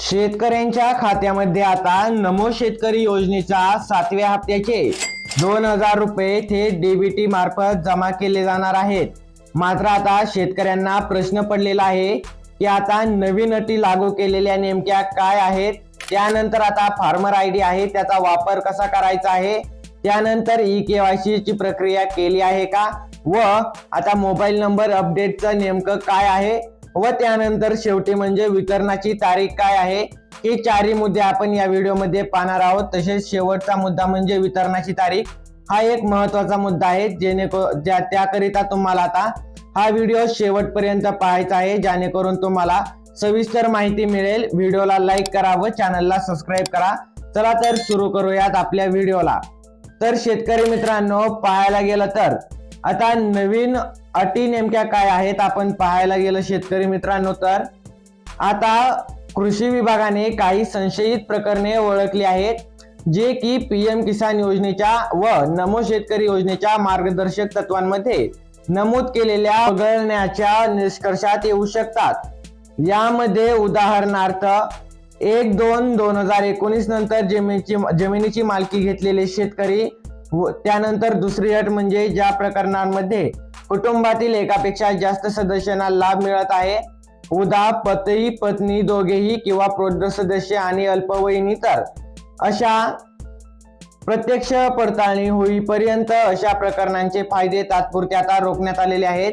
शेतकऱ्यांच्या खात्यामध्ये आता नमो शेतकरी योजनेच्या सातव्या हप्त्याचे दोन हजार रुपये थेट डीबीटी मार्फत जमा केले जाणार आहेत. मात्र आता शेतकऱ्यांना प्रश्न पडलेला आहे की आता नवीन अटी लागू केलेल्या नेमक्या काय आहेत? त्यानंतर आता फार्मर आय डी आहे त्याचा वापर कसा करायचा आहे? त्यानंतर ई केवायसी ची प्रक्रिया केली आहे का? व आता मोबाईल नंबर अपडेटचं नेमकं काय आहे? व त्यानंतर शेवटी म्हणजे वितरणाची तारीख काय आहे हे चारही मुद्दे आपण या व्हिडिओमध्ये पाहणार आहोत. तसेच शेवटचा मुद्दा म्हणजे वितरणाची तारीख. हा एक महत्त्वाचा मुद्दा आहे जेणेकरून ज्या त्याकरिता तुम्हाला आता हा व्हिडिओ शेवटपर्यंत पाहायचा आहे जेणेकरून तुम्हाला सविस्तर माहिती मिळेल. व्हिडिओला लाईक करा व चॅनलला सबस्क्राईब करा. चला तर सुरू करूयात आपल्या व्हिडिओला. तर शेतकरी मित्रांनो पाहायला गेलं तर आता नवीन अटी नेमक्या काय आहेत आपण पाहायला गेलं शेतकरी मित्रांनो तर. आता कृषी विभागाने काही संशयित प्रकरणे ओळखली आहेत जे की पीएम किसान योजनेच्या व नमो शेतकरी योजनेच्या मार्गदर्शक तत्वांमध्ये नमूद केलेल्या वगळण्याच्या निष्कर्षात येऊ शकतात. यामध्ये उदाहरणार्थ एक दोन दोन हजार एकोणीस नंतर जमिनीची जमिनीची मालकी घेतलेले शेतकरी व त्यानंतर दुसरी अट म्हणजे ज्या प्रकरणांमध्ये कुटुंबातील एकापेक्षा जास्त सदस्यांना लाभ मिळत आहे. उदा पती पत्नी दोघेही किंवा प्रौढ सदस्य आणि अल्पवयीन तर अशा प्रत्यक्ष पडताळणी होईपर्यंत अशा प्रकरणांचे फायदे तात्पुरते आता रोखण्यात आलेले आहेत.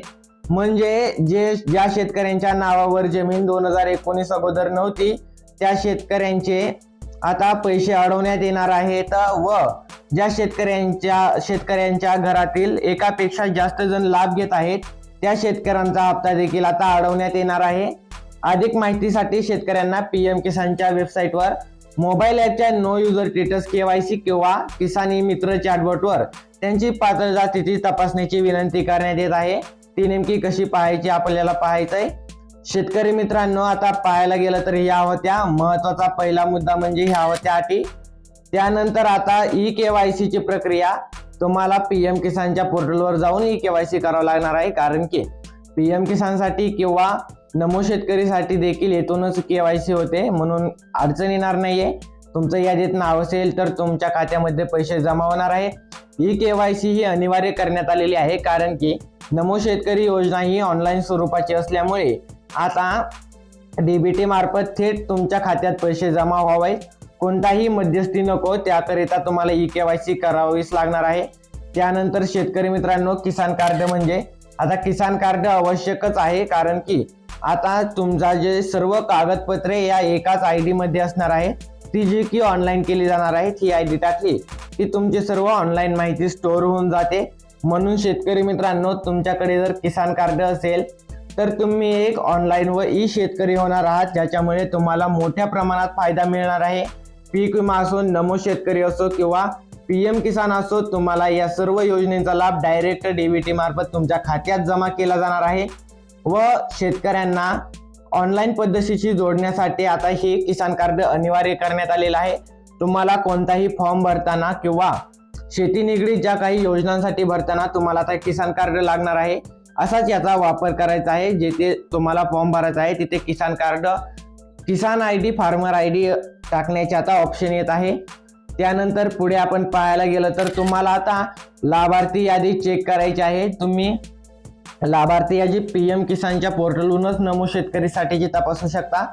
म्हणजे जे ज्या शेतकऱ्यांच्या नावावर जमीन दोन हजार एकोणीस अगोदर नव्हती त्या शेतकऱ्यांचे आता पैसे अडवण्यात येणार आहेत व ज्या शेतकऱ्यांच्या शेतकऱ्यांच्या घरातील एकापेक्षा जास्त जण लाभ घेत आहेत त्या शेतकऱ्यांचा हप्ता देखील आता अडवण्यात येणार आहे. अधिक माहितीसाठी शेतकऱ्यांना पी एम किसानच्या वेबसाईटवर मोबाईल ॲपच्या नो युजर स्टेटस केवायसी किंवा किसानी मित्र चॅटबॉटवर त्यांची पात्रता स्थिती तपासण्याची विनंती करण्यात येत आहे. ती नेमकी कशी पाहायची आपल्याला पाहायचंय. शेतकरी मित्रांनो आता पाहायला गेलं तर ह्या होत्या. महत्त्वाचा पहिला मुद्दा म्हणजे ह्या होत्या अटी. त्यानंतर आता ई केवायसी ची प्रक्रिया तुम्हाला पीएम किसानच्या पोर्टलवर जाऊन ई केवायसी करावं लागणार आहे. कारण की पीएम किसानसाठी किंवा नमो शेतकरीसाठी देखील येथूनच केवायसी होते. म्हणून अडचण येणार नाहीये. तुमचं यादीत नाव असेल तर तुमच्या खात्यामध्ये पैसे जमा होणार आहे. ई केवायसी ही अनिवार्य करण्यात आलेली आहे. कारण की नमो शेतकरी योजना ही ऑनलाईन स्वरूपाची असल्यामुळे आता डीबीटी मार्फत थेट तुमच्या खात्यात पैसे जमा व्हावे कोणताही मध्यस्थी नको त्याकरिता तुम्हाला ई केवायसी करावीच लागणार आहे. त्यानंतर शेतकरी मित्रांनो किसान कार्ड म्हणजे आता किसान कार्ड आवश्यकच आहे कारण की आता तुमचा जे सर्व कागदपत्रे या एकाच आय डी मध्ये असणार आहे. ती जी की ऑनलाईन केली जाणार आहे ती आय डी टाकली की तुमची सर्व ऑनलाईन माहिती स्टोअर होऊन जाते. म्हणून शेतकरी मित्रांनो तुमच्याकडे जर किसान कार्ड असेल तर तुम्ही एक ऑनलाईन व ई शेतकरी होणार आहात ज्याच्यामुळे तुम्हाला मोठ्या प्रमाणात फायदा मिळणार आहे. पीक विमा असो नमो शेतकरी असो किंवा पीएम किसान असो तुम्हाला या सर्व योजनेचा लाभ डायरेक्ट डीबीटी मार्फत तुमच्या खात्यात जमा केला जाणार आहे. व शेतकऱ्यांना ऑनलाईन पद्धतीशी जोडण्यासाठी आता हे किसान कार्ड अनिवार्य करण्यात आलेलं आहे. तुम्हाला कोणताही फॉर्म भरताना किंवा शेती निगडीत ज्या काही योजनांसाठी भरताना तुम्हाला आता किसान कार्ड लागणार आहे. असाच याचा वापर करायचा आहे जेथे तुम्हाला फॉर्म भरायचा आहे तिथे Kisan card Kisan I D farmer I D टाकण्याचे आता ऑप्शन येत आहे. त्यानंतर पुढे आपण पाहायला गेलं तर तुम्हाला आता लाभार्थी यादी चेक करायची आहे. तुम्ही लाभार्थी यादी पी एम किसानच्या पोर्टलवरूनच नमो शेतकरीसाठीची तपासू शकता.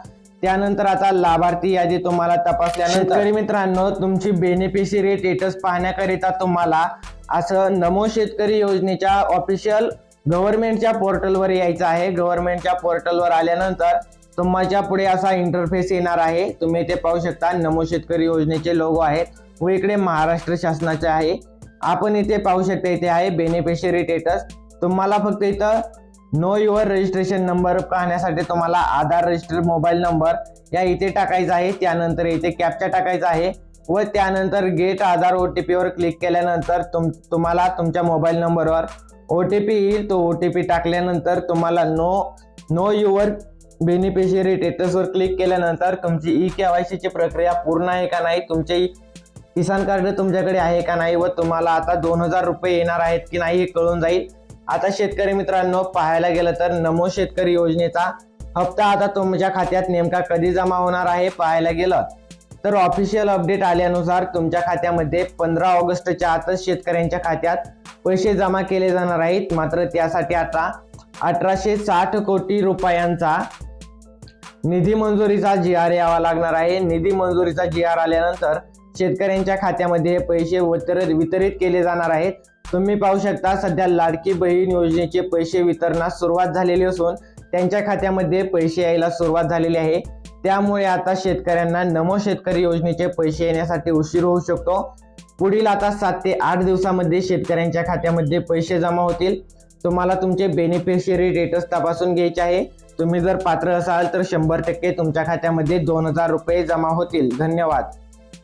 त्यानंतर आता लाभार्थी यादी तुम्हाला तपासल्यानंतर शेतकरी मित्रांनो तुमची बेनिफिशियरी स्टेटस पाहण्याकरिता तुम्हाला असं नमो शेतकरी योजनेच्या ऑफिशियल गव्हर्नमेंटच्या पोर्टलवर यायचं आहे. गव्हर्नमेंटच्या पोर्टलवर आल्यानंतर तुमच्यापुढे असा इंटरफेस येणार आहे. तुम्ही इथे पाहू शकता नमो शेतकरी योजनेचे लोगो आहेत. व इकडे महाराष्ट्र शासनाचे आहे. आपण इथे पाहू शकता इथे आहे बेनिफिशियरी स्टेटस तुम्हाला फक्त इथं नो युअर रजिस्ट्रेशन नंबर पाहण्यासाठी तुम्हाला आधार रजिस्टर मोबाईल नंबर या इथे टाकायचा आहे. त्यानंतर इथे कॅप्चा टाकायचा आहे. व त्यानंतर गेट आधार ओ टी पीवर क्लिक केल्यानंतर तुम तुम्हाला तुमच्या मोबाईल नंबरवर ओ टी पी येईल. तो ओ टी पी टाकल्यानंतर तुम्हाला नो नो युअर बेनिफिशियरी स्टेटसवर क्लिक केल्यानंतर तुमची ई के ची प्रक्रिया पूर्ण आहे का नाही तुमचे किसान कार्ड तुमच्याकडे आहे का नाही व तुम्हाला आता दोन हजार रुपये येणार आहेत की नाही हे कळून जाईल. आता शेतकरी मित्रांनो पाहायला गेलं तर नमो शेतकरी योजनेचा हप्ता आता तुमच्या खात्यात नेमका कधी जमा होणार आहे पाहायला गेलं. तर ऑफिशियल अपडेट आल्यानुसार तुमच्या खात्यामध्ये पंधरा ऑगस्टच्या आतच शेतकऱ्यांच्या खात्यात पैसे जमा केले जाणार आहेत. मात्र त्यासाठी आता अठराशे साठ कोटी रुपयांचा निधी मंजुरीचा जी आर यावा लागणार आहे. निधी मंजुरीचा जी आर आल्यानंतर शेतकऱ्यांच्या खात्यामध्ये पैसे वितरित वितरित केले जाणार आहेत. तुम्ही पाहू शकता सध्या लाडकी बहीण योजनेचे पैसे वितरणास सुरुवात झालेली असून त्यांच्या खात्यामध्ये पैसे यायला सुरुवात झालेली आहे. त्यामुळे आता शेतकऱ्यांना नमो शेतकरी योजनेचे पैसे येण्यासाठी उशीर होऊ शकतो. पुढील आता सात ते आठ दिवसामध्ये शेतकऱ्यांच्या खात्यामध्ये पैसे जमा होतील. तुम्हाला तुमचे बेनिफिशियरी डेटस तपासून घ्यायचे आहे. तुम्ही जर पात्र असाल तर शंभर टक्के तुमच्या खात्यामध्ये दोन हजार रुपये जमा होतील. धन्यवाद.